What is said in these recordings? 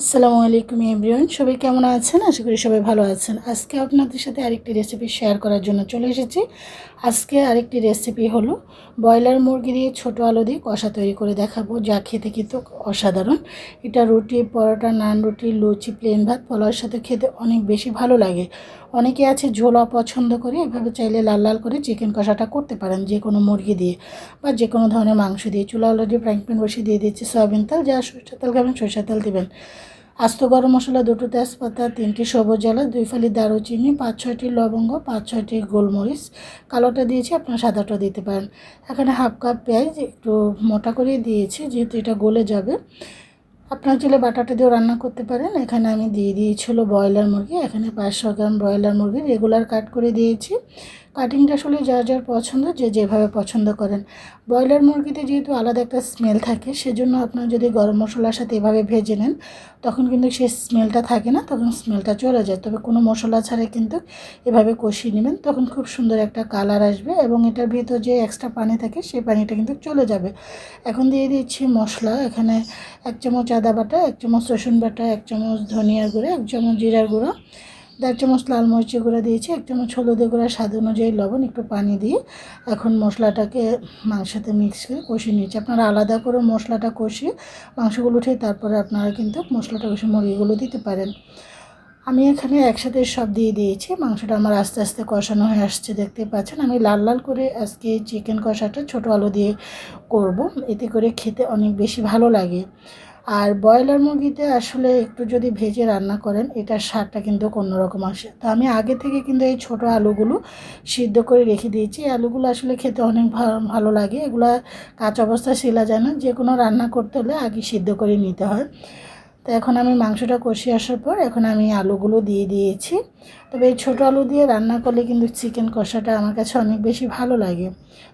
আসসালামু আলাইকুম এভরিওয়ান, সবাই কেমন আছেন? আশা করি সবাই ভালো আছেন। আজকে আপনাদের সাথে আরেকটি রেসিপি শেয়ার করার জন্য চলে এসেছি। আজকে আরেকটি রেসিপি হলো ব্রয়লার মুরগি দিয়ে ছোটো আলু দিয়ে কষা তৈরি করে দেখাবো। যা খেতে কিন্তু অসাধারণ। এটা রুটি, পরোটা, নান রুটি, লুচি প্লেন ভাত পোলাওর সাথে খেতে অনেক বেশি ভালো লাগে। অনেকে আছে ঝোল অপছন্দ করে, এভাবে চাইলে লাল লাল করে চিকেন কষাটা করতে পারেন যে কোনো মুরগি দিয়ে বা যে কোনো ধরনের মাংস দিয়ে। চুলা অলরেডি ফ্রাইং প্যান বসিয়ে দিয়ে দিচ্ছি সয়াবিন তেল, যা সরষের তেল খাবেন, সরষের তেল দেবেন। আস্ত গরম মশলা, দুটো তেজপাতা, তিনটি সবুজ এলাচ, দুই ফালি দারুচিনি, পাঁচ ছয়টি লবঙ্গ, পাঁচ ছয়টি গোলমরিচ। কালোটা দিয়েছি, আপনার সাদাটা দিতে পারেন। এখানে হাফ কাপ পেঁয়াজ একটু মোটা করে দিয়েছি, যেহেতু এটা গলে যাবে। আপনার চলে বাটাটা দিয়েও রান্না করতে পারেন। এখানে আমি দিয়ে দিয়েছিল ব্রয়লার মুরগি। এখানে পাঁচশো গ্রাম ব্রয়লার মুরগি রেগুলার কাট করে দিয়েছি। কাটিংটা আসলে যার যার পছন্দ, যে যেভাবে পছন্দ করেন। ব্রয়লার মুরগিতে যেহেতু আলাদা একটা স্মেল থাকে, সেজন্য আপনার যদি গরম মশলার সাথে এভাবে ভেজে নেন, তখন কিন্তু সেই স্মেলটা থাকে না, তখন স্মেলটা চলে যায়। তবে কোনো মশলা ছাড়াই কিন্তু এভাবে কষিয়ে নেবেন, তখন খুব সুন্দর একটা কালার আসবে এবং এটার ভিতর যে এক্সট্রা পানি থাকে, সেই পানিটা কিন্তু চলে যাবে। এখন দিয়ে দিচ্ছি মশলা, এখানে এক চামচ আদা বাটা, এক চামচ রসুন বাটা, এক চামচ ধনিয়ার গুঁড়ো, এক চামচ জিরার গুঁড়ো দেড় চামচ লাল মরিচের গুঁড়া দিয়েছি, এক চামচ হলুদের গুঁড়া, স্বাদ অনুযায়ী লবণ, একটু পানি দিয়ে এখন মশলাটাকে মাংসতে মিক্স করে কষিয়ে নিয়েছি। আপনারা আলাদা করে মশলাটা কষিয়ে মাংসগুলো উঠে তারপরে আপনারা কিন্তু মশলাটা কষে মুরগিগুলো দিতে পারেন। আমি এখানে একসাথে সব দিয়ে দিয়েছি, মাংসটা আমার আস্তে আস্তে কষানো হয়ে আসছে, দেখতে পাচ্ছেন। আমি লাল লাল করে আজকে চিকেন কষাটা ছোটো আলু দিয়ে করব, এতে করে খেতে অনেক বেশি ভালো লাগে। আর ব্রয়লার মুরগিতে আসলে একটু যদি ভেজে রান্না করেন, এটার স্বাদটা কিন্তু অন্যরকম আসে। তো আমি আগে থেকে কিন্তু এই ছোট আলুগুলো সিদ্ধ করে রেখে দিয়েছি। আলুগুলো আসলে খেতে অনেক ভালো লাগে। এগুলো কাঁচা অবস্থায় শিলা যায় না। যে কোনো রান্না করতে হলে আগে সিদ্ধ করে নিতে হয়। তো এখন আমি মাংসটা কষিয়ে আসার পর এখন আমি আলুগুলো দিয়ে দিয়েছি। তবে এই ছোটো আলু দিয়ে রান্না করলে কিন্তু চিকেন কষাটা আমার কাছে অনেক বেশি ভালো লাগে।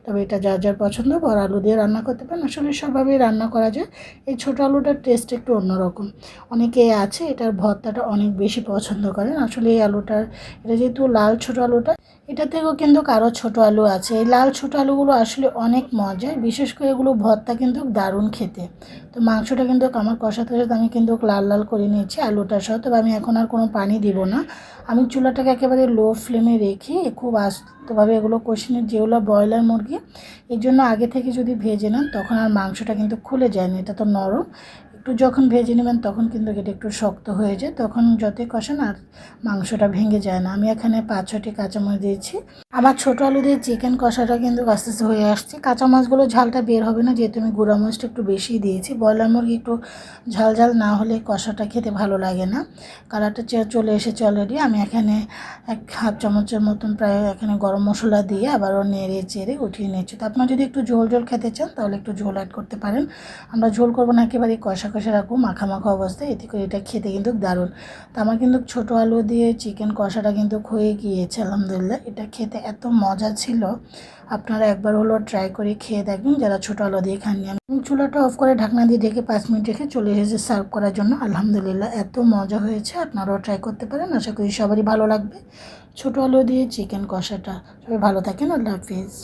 তবে এটা যার যার পছন্দ বড় আলু দিয়ে রান্না করতে পারেন। আসলে সবভাবেই রান্না করা যায়। এই ছোটো আলুটার টেস্ট একটু অন্যরকম। অনেকে আছে এটার ভর্তাটা অনেক বেশি পছন্দ করেন। আসলে এই আলুটার, এটা যেহেতু লাল ছোটো আলুটা এটা থেকেও কিন্তু কারও ছোটো আলু আছে। এই লাল ছোট আলুগুলো আসলে অনেক মজার, বিশেষ করে এগুলো ভর্তা কিন্তু দারুণ খেতে। তো মাংসটা কিন্তু আমার কষাতে সাথে আমি কিন্তু লাল লাল করে নিয়েছি আলুটা সহ। তবে আমি এখন আর কোনো পানি দিব না। আমি চুলাটাকে একেবারে লো ফ্লেমে রেখে খুব আস্তভাবে এগুলো কষিয়ে যেগুলো ব্রয়লার মুরগি, এর জন্য আগে থেকে যদি ভেজে নেন, তখন আর মাংসটা কিন্তু খুলে যায় না এটা তো নরম। একটু যখন ভেজে নেবেন তখন কিন্তু এটা একটু শক্ত হয়ে যায়, তখন যতই কষান আর মাংসটা ভেঙে যায় না। আমি এখানে পাঁচ ছটি কাঁচামরিচ দিয়েছি। আমার ছোটো আলু দিয়ে চিকেন কষাটা কিন্তু আস্তে আস্তে হয়ে আসছে। কাঁচা মাছগুলো ঝালটা বের হবে না, যেহেতু আমি গুঁড়া মাছটা একটু বেশি দিয়েছি। ব্রয়লার মুরগি একটু ঝাল ঝাল না হলে কষাটা খেতে ভালো লাগে না। কালারটা চলে এসেছে অলরেডি আমি এখানে এক হাফ চামচের মতন প্রায় এখানে গরম মশলা দিয়ে আবারও নেড়ে চেড়ে উঠিয়ে নিয়েছি। তো আপনার যদি একটু ঝোল ঝোল খেতে চান তাহলে একটু ঝোল অ্যাড করতে পারেন। আমরা ঝোল করব না একেবারে কষা কষা রাখব, মাখা মাখা অবস্থায় এতে করে এটা খেতে কিন্তু দারুণ। তো আমার কিন্তু ছোটো আলু দিয়ে চিকেন কষাটা কিন্তু হয়ে গিয়েছে, আলহামদুলিল্লাহ। এটা খেতে এত মজা ছিল। আপনারা একবার হলো ট্রাই করে খেয়ে দেখবেন, যারা ছোটো আলু দিয়ে খাননি। আমি চুলাটা অফ করে ঢাকনা দিয়ে ঢেকে পাঁচ মিনিট রেখে চলে এসেছে সার্ভ করার জন্য। আলহামদুলিল্লাহ, এত মজা হয়েছে, আপনারাও ট্রাই করতে পারেন। আশা করি সবারই ভালো লাগবে। ছোটো আলু দিয়ে চিকেন কষাটা। সবাই ভালো থাকেন, আল্লাহ হাফিজ।